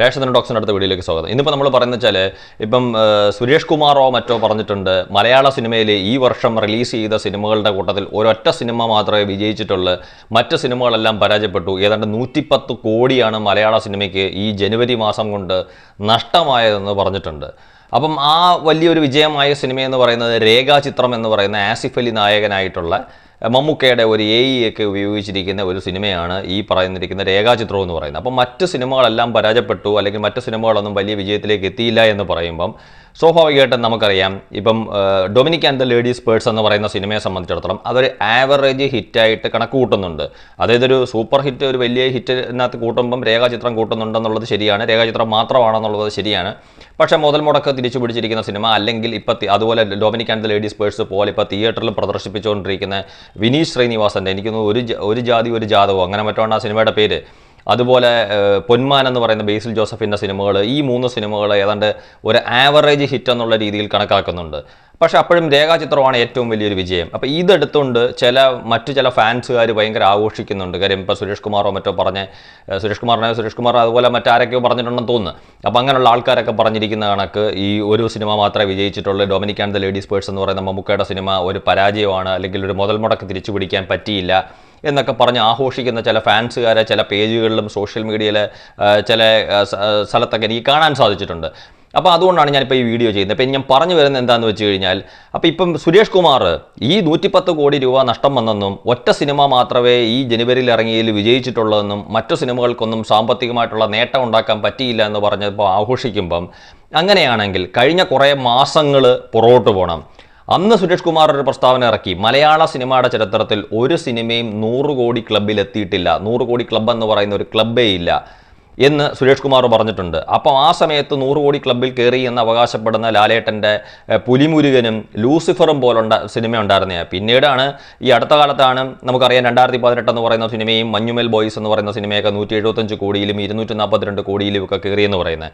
രേഷൻ ഡോക്സിന്റെ അടുത്ത വീഡിയോയിലേക്ക് സ്വാഗതം. ഇന്നിപ്പോൾ നമ്മൾ പറയുന്നത് വെച്ചാൽ ഇപ്പം സുരേഷ് കുമാറോ മറ്റോ പറഞ്ഞിട്ടുണ്ട് മലയാള സിനിമയിൽ ഈ വർഷം റിലീസ് ചെയ്ത സിനിമകളുടെ കൂട്ടത്തിൽ ഒരൊറ്റ സിനിമ മാത്രമേ വിജയിച്ചിട്ടുള്ളൂ. മറ്റ് സിനിമകളെല്ലാം പരാജയപ്പെട്ടു. ഏതാണ്ട് നൂറ്റിപ്പത്ത് കോടിയാണ് മലയാള സിനിമയ്ക്ക് ഈ ജനുവരി മാസം കൊണ്ട് നഷ്ടമായതെന്ന് പറഞ്ഞിട്ടുണ്ട്. അപ്പം ആ വലിയൊരു വിജയമായ സിനിമയെന്ന് പറയുന്നത് രേഖാചിത്രം എന്ന് പറയുന്ന ആസിഫ് അലി നായകനായിട്ടുള്ള മമ്മൂക്കയുടെ ഒരു എ ഇ ഒക്കെ ഉപയോഗിച്ചിരിക്കുന്ന ഒരു സിനിമയാണ് ഈ പറയുന്നിരിക്കുന്ന രേഖാചിത്രം എന്ന് പറയുന്നത്. അപ്പം മറ്റ് സിനിമകളെല്ലാം പരാജയപ്പെട്ടു അല്ലെങ്കിൽ മറ്റ് സിനിമകളൊന്നും വലിയ വിജയത്തിലേക്ക് എത്തിയില്ല എന്ന് പറയുമ്പം സ്വാഭാവികമായിട്ടും നമുക്കറിയാം. ഇപ്പം Dominic and the ladies purse എന്ന് പറയുന്ന സിനിമയെ സംബന്ധിച്ചിടത്തോളം അതൊരു ആവറേജ് ഹിറ്റായിട്ട് കണക്ക് കൂട്ടുന്നുണ്ട് അതായത് ഒരു സൂപ്പർ ഹിറ്റ് ഒരു വലിയ ഹിറ്റിനകത്ത് കൂട്ടുമ്പം രേഖാചിത്രം കൂട്ടുന്നുണ്ടെന്നുള്ളത് ശരിയാണ്. രേഖാചിത്രം മാത്രമാണെന്നുള്ളത് ശരിയാണ്. പക്ഷേ മുതൽ മുടക്ക് തിരിച്ചു പിടിച്ചിരിക്കുന്ന സിനിമ അല്ലെങ്കിൽ ഇപ്പം അതുപോലെ Dominic and the ladies purse പോലെ ഇപ്പോൾ തിയേറ്ററിൽ പ്രദർശിപ്പിച്ചുകൊണ്ടിരിക്കുന്ന വിനീഷ് ശ്രീനിവാസന്റെ എനിക്കൊന്നും ഒരു ഒരു ജാതി ഒരു ജാതകോ അങ്ങനെ മറ്റാണ് ആ സിനിമയുടെ പേര്. അതുപോലെ പൊന്മാൻ എന്ന് പറയുന്ന ബേസിൽ ജോസഫിന്റെ സിനിമകൾ ഈ മൂന്ന് സിനിമകൾ ഏതാണ്ട് ഒരു ആവറേജ് ഹിറ്റ് എന്നുള്ള രീതിയിൽ കണക്കാക്കുന്നുണ്ട്. പക്ഷേ അപ്പോഴും രേഖാചിത്രമാണ് ഏറ്റവും വലിയൊരു വിജയം. അപ്പോൾ ഇതെടുത്തുകൊണ്ട് ചില മറ്റു ചില ഫാൻസുകാർ ഭയങ്കര ആഘോഷിക്കുന്നുണ്ട്. കാര്യം ഇപ്പോൾ സുരേഷ് കുമാറോ മറ്റോ പറഞ്ഞ് സുരേഷ് കുമാറിനെ സുരേഷ് കുമാർ അതുപോലെ മറ്റാരൊക്കെയോ പറഞ്ഞിട്ടുണ്ടെന്ന് തോന്നുന്നു. അപ്പോൾ അങ്ങനെയുള്ള ആൾക്കാരൊക്കെ പറഞ്ഞിരിക്കുന്ന കണക്ക് ഈ ഒരു സിനിമ മാത്രമേ വിജയിച്ചിട്ടുള്ളൂ. Dominic and the ladies purse എന്ന് പറയുന്ന മമ്മൂക്കയുടെ സിനിമ ഒരു പരാജയമാണ്. അല്ലെങ്കിൽ ഒരു മുതൽ മുടക്ക് തിരിച്ചു പിടിക്കാൻ പറ്റിയില്ല. എന്നൊക്കെ പറഞ്ഞ് ആഘോഷിക്കുന്ന ചില ഫാൻസുകാരെ ചില പേജുകളിലും സോഷ്യൽ മീഡിയയിലെ ചില സ്ഥലത്തൊക്കെ എനിക്ക് കാണാൻ സാധിച്ചിട്ടുണ്ട്. അപ്പോൾ അതുകൊണ്ടാണ് ഞാനിപ്പോൾ ഈ വീഡിയോ ചെയ്യുന്നത്. അപ്പം ഞാൻ പറഞ്ഞു വരുന്നത് എന്താണെന്ന് വെച്ച് കഴിഞ്ഞാൽ അപ്പോൾ ഇപ്പം സുരേഷ് കുമാർ ഈ നൂറ്റിപ്പത്ത് കോടി രൂപ നഷ്ടം വന്നെന്നും ഒറ്റ സിനിമ മാത്രമേ ഈ ജനുവരിയിൽ ഇറങ്ങിയതിൽ വിജയിച്ചിട്ടുള്ളതെന്നും മറ്റു സിനിമകൾക്കൊന്നും സാമ്പത്തികമായിട്ടുള്ള നേട്ടം ഉണ്ടാക്കാൻ പറ്റിയില്ല എന്ന് പറഞ്ഞപ്പോൾ ആഘോഷിക്കുമ്പം അങ്ങനെയാണെങ്കിൽ കഴിഞ്ഞ കുറേ മാസങ്ങൾ പുറകോട്ട് പോകണം അന്ന് സുരേഷ് കുമാർ ഒരു പ്രസ്താവന ഇറക്കി. മലയാള സിനിമയുടെ ചരിത്രത്തിൽ ഒരു സിനിമയും നൂറ് കോടി ക്ലബിൽ എത്തിയിട്ടില്ല. നൂറ് കോടി ക്ലബ് എന്ന് പറയുന്ന ഒരു ക്ലബ്ബേ ഇല്ല. എന്ന് സുരേഷ് കുമാർ പറഞ്ഞിട്ടുണ്ട്. അപ്പോൾ ആ സമയത്ത് നൂറ് കോടി ക്ലബിൽ കയറി എന്ന് അവകാശപ്പെടുന്ന ലാലേട്ടന്റെ പുലിമുരുകനും ലൂസിഫറും പോലുള്ള സിനിമ ഉണ്ടായിരുന്നത് പിന്നീടാണ് ഈ അടുത്ത കാലത്താണ് നമുക്കറിയാം രണ്ടായിരത്തി പതിനെട്ട് എന്ന് പറയുന്ന സിനിമയും മഞ്ഞുമൽ ബോയ്സ് എന്ന് പറയുന്ന സിനിമയൊക്കെ നൂറ്റി എഴുപത്തഞ്ച് കോടിയിലും ഇരുന്നൂറ്റി നാൽപ്പത്തിരണ്ട് കോടിയിലും ഒക്കെ കയറിയെന്ന് പറയുന്നത്.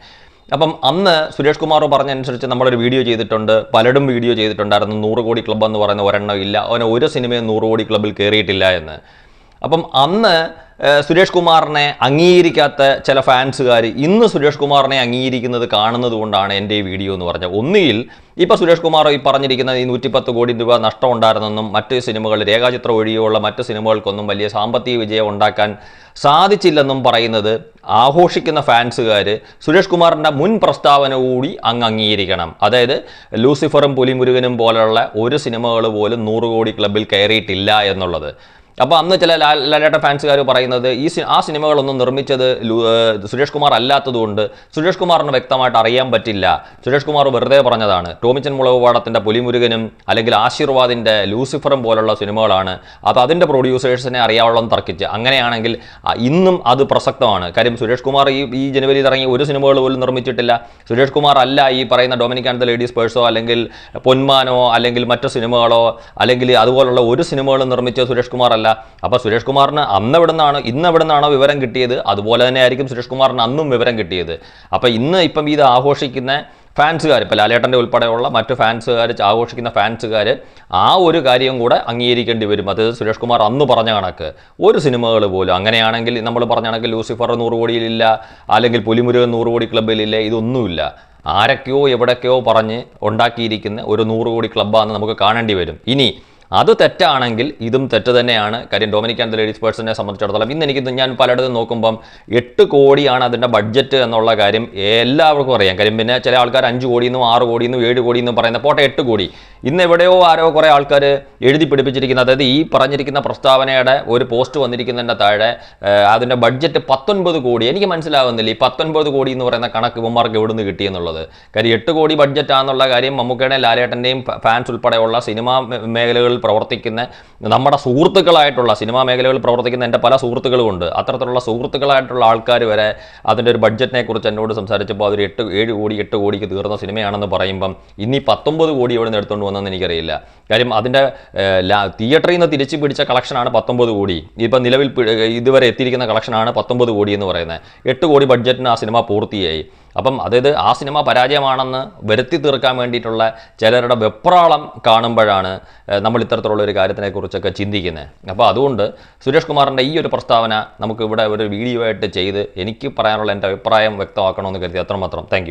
അപ്പം അന്ന് സുരേഷ് കുമാർ പറഞ്ഞനുസരിച്ച് നമ്മളൊരു വീഡിയോ ചെയ്തിട്ടുണ്ട് പലരും വീഡിയോ ചെയ്തിട്ടുണ്ടായിരുന്നു നൂറ് കോടി ക്ലബ്ബ് എന്ന് പറയുന്ന ഒരെണ്ണം ഇല്ല അവന് ഒരു സിനിമയും നൂറ് കോടി ക്ലബ്ബിൽ കയറിയിട്ടില്ല എന്ന്. അപ്പം അന്ന് സുരേഷ് കുമാറിനെ അംഗീകരിക്കാത്ത ചില ഫാൻസുകാർ ഇന്ന് സുരേഷ് കുമാറിനെ അംഗീകരിക്കുന്നത് കാണുന്നത് കൊണ്ടാണ് എന്റെ ഈ വീഡിയോ എന്ന് പറഞ്ഞത്. ഒന്നുകിൽ ഇപ്പോൾ സുരേഷ് കുമാർ ഈ പറഞ്ഞിരിക്കുന്ന ഈ നൂറ്റിപ്പത്ത് കോടി രൂപ നഷ്ടം ഉണ്ടായിരുന്നെന്നും മറ്റ് സിനിമകൾ രേഖാചിത്രം ഒഴികെയുള്ള മറ്റ് സിനിമകൾക്കൊന്നും വലിയ സാമ്പത്തിക വിജയം ഉണ്ടാക്കാൻ സാധിച്ചില്ലെന്നും പറയുന്നത് ആഘോഷിക്കുന്ന ഫാൻസുകാർ സുരേഷ് കുമാറിന്റെ മുൻ പ്രസ്താവന കൂടി അങ്ങ് അംഗീകരിക്കണം. അതായത് ലൂസിഫറും പുലിമുരുകനും പോലെയുള്ള ഒരു സിനിമകൾ പോലും നൂറ് കോടി ക്ലബിൽ കയറിയിട്ടില്ല എന്നുള്ളത്. അപ്പോൾ അന്ന് ചില ലാലേട്ട ഫാൻസുകാർ പറയുന്നത് ഈ ആ സിനിമകളൊന്നും നിർമ്മിച്ചത് സുരേഷ് കുമാർ അല്ലാത്തതുകൊണ്ട് സുരേഷ് കുമാറിന് വ്യക്തമായിട്ട് അറിയാൻ പറ്റില്ല. സുരേഷ് കുമാർ വെറുതെ പറഞ്ഞതാണ്. ടോമിച്ചൻ മുളകുപാടത്തിന്റെ പുലിമുരുകനും അല്ലെങ്കിൽ ആശീർവാദിന്റെ ലൂസിഫറും പോലുള്ള സിനിമകളാണ്. അത് അതിന്റെ പ്രൊഡ്യൂസേഴ്സിനെ അറിയാവുള്ളതും തർക്കിച്ച്. അങ്ങനെയാണെങ്കിൽ ഇന്നും അത് പ്രസക്തമാണ്. കാര്യം സുരേഷ് കുമാർ ഈ ഈ ജനുവരിയിൽ ഇറങ്ങി ഒരു സിനിമകൾ പോലും നിർമ്മിച്ചിട്ടില്ല. സുരേഷ് കുമാർ അല്ല ഈ പറയുന്ന ഡൊമിനിക് ആൻഡ് ദ ലേഡീസ് പേഴ്സോ അല്ലെങ്കിൽ പൊന്മാനോ അല്ലെങ്കിൽ മറ്റു സിനിമകളോ അല്ലെങ്കിൽ അതുപോലുള്ള ഒരു സിനിമകളും നിർമ്മിച്ച സുരേഷ് കുമാർ അപ്പോൾ സുരേഷ് കുമാറിന് അന്ന് എവിടെ നിന്നാണ് ഇന്ന് എവിടെ നിന്നാണോ വിവരം കിട്ടിയത് അതുപോലെ തന്നെ ആയിരിക്കും സുരേഷ് കുമാറിന് അന്നും വിവരം കിട്ടിയത്. അപ്പോൾ ഇന്ന് ഇപ്പം ഇത് ആഘോഷിക്കുന്ന ഫാൻസുകാർ ഇപ്പോൾ ലാലേട്ടന്റെ ഉൾപ്പെടെയുള്ള മറ്റു ഫാൻസുകാർ ആഘോഷിക്കുന്ന ഫാൻസുകാർ ആ ഒരു കാര്യം കൂടെ അംഗീകരിക്കേണ്ടി വരും. അത് സുരേഷ് കുമാർ അന്ന് പറഞ്ഞ കണക്ക്. ഒരു സിനിമകൾ പോലും അങ്ങനെയാണെങ്കിൽ നമ്മൾ പറഞ്ഞ കണക്ക് ലൂസിഫർ നൂറ് കോടിയിലില്ല അല്ലെങ്കിൽ പുലിമുരുകൻ നൂറ് കോടി ക്ലബ്ബിലില്ല ഇതൊന്നുമില്ല. ആരൊക്കെയോ എവിടൊക്കെയോ പറഞ്ഞ് ഉണ്ടാക്കിയിരിക്കുന്ന ഒരു നൂറ് കോടി ക്ലബ്ബാണെന്ന് നമുക്ക് കാണേണ്ടി വരും. ഇനി അത് തെറ്റാണെങ്കിൽ ഇതും തെറ്റ് തന്നെയാണ്. കാര്യം ഡൊമിനിക് ആൻഡ് ലേഡീസ് പേഴ്സണിനെ സംബന്ധിച്ചിടത്തോളം ഇന്ന് എനിക്ക് ഞാൻ പലയിടത്തും നോക്കുമ്പം എട്ട് കോടിയാണ് അതിന്റെ ബഡ്ജറ്റ് എന്നുള്ള കാര്യം എല്ലാവർക്കും അറിയാം. കാര്യം പിന്നെ ചില ആൾക്കാർ അഞ്ച് കോടി എന്നും ആറ് കോടി എന്നും ഏഴ് കോടി എന്നും പറയുന്ന പോട്ടെ എട്ട് കോടി. ഇന്ന് എവിടെയോ ആരോ കുറേ ആൾക്കാർ എഴുതി പിടിപ്പിച്ചിരിക്കുന്ന അതായത് ഈ പറഞ്ഞിരിക്കുന്ന പ്രസ്താവനയുടെ ഒരു പോസ്റ്റ് വന്നിരിക്കുന്നതിന്റെ താഴെ അതിന്റെ ബഡ്ജറ്റ് പത്തൊൻപത് കോടി. എനിക്ക് മനസ്സിലാവുന്നില്ല ഈ പത്തൊൻപത് കോടി എന്ന് പറയുന്ന കണക്ക് ഇവന്മാർക്ക് നിന്ന് കിട്ടിയെന്നുള്ളത് കാര്യം എട്ട് കോടി ബഡ്ജറ്റ് ആണെന്നുള്ള കാര്യം മമ്മൂക്കയുടെയും ലാലേട്ടന്റെയും ഫാൻസ് ഉൾപ്പെടെയുള്ള സിനിമാ മേഖലകളിൽ പ്രവർത്തിക്കുന്ന നമ്മുടെ സുഹൃത്തുക്കളായിട്ടുള്ള സിനിമാ മേഖലകളിൽ പ്രവർത്തിക്കുന്ന എന്റെ പല സുഹൃത്തുക്കളും ഉണ്ട് അത്തരത്തിലുള്ള സുഹൃത്തുക്കളായിട്ടുള്ള ആൾക്കാർ വരെ അതിന്റെ ഒരു ബഡ്ജറ്റിനെ കുറിച്ച് എന്നോട് സംസാരിച്ചപ്പോൾ അതൊരു എട്ട് ഏഴ് കോടി എട്ട് കോടിക്ക് തീർന്ന സിനിമയാണെന്ന് പറയുമ്പം ഇനി പത്തൊമ്പത് കോടി എവിടെ നിന്ന് എടുത്തുകൊണ്ട് വന്നെന്ന് എനിക്കറിയില്ല. കാര്യം അതിന്റെ തിയേറ്ററിൽ നിന്ന് തിരിച്ചു പിടിച്ച കളക്ഷനാണ് പത്തൊമ്പത് കോടി. ഇപ്പം നിലവിൽ ഇതുവരെ എത്തിയിരിക്കുന്ന കളക്ഷനാണ് പത്തൊമ്പത് കോടി എന്ന് പറയുന്നത്. എട്ട് കോടി ബഡ്ജറ്റിന് ആ സിനിമ പൂർത്തിയായി. അപ്പം അതായത് ആ സിനിമ പരാജയമാണെന്ന് വരുത്തി തീർക്കാൻ വേണ്ടിയിട്ടുള്ള ചിലരുടെ വെപ്രാളം കാണുമ്പോഴാണ് നമ്മൾ ഇത്തരത്തിലുള്ള ഒരു കാര്യത്തിനെക്കുറിച്ചൊക്കെ ചിന്തിക്കുന്നത്. അപ്പോൾ അതുകൊണ്ട് സുരേഷ് കുമാറിന്റെ ഈ ഒരു പ്രസ്താവന നമുക്ക് ഇവിടെ ഒരു വീഡിയോ ആയിട്ട് ചെയ്ത് എനിക്ക് പറയാനുള്ള എന്റെ അഭിപ്രായം വ്യക്തമാക്കണമെന്ന് കരുതി. അത്രമാത്രം. താങ്ക്